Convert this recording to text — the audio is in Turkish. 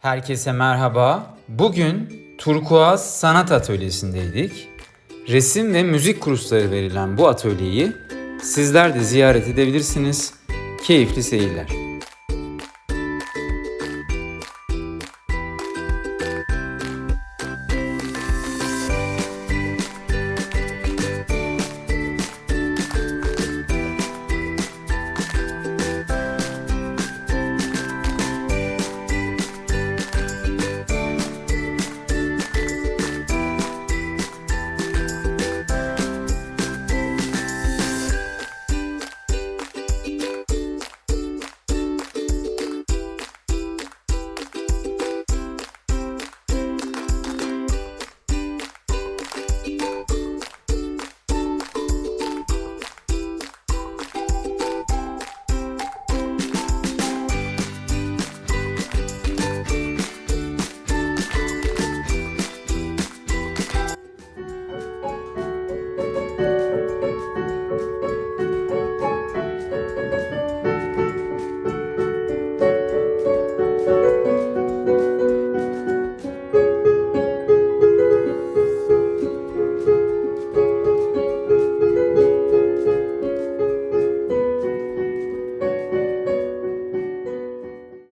Herkese merhaba. Bugün Turkuaz Sanat Atölyesi'ndeydik. Resim ve müzik kursları verilen bu atölyeyi sizler de ziyaret edebilirsiniz. Keyifli seyirler.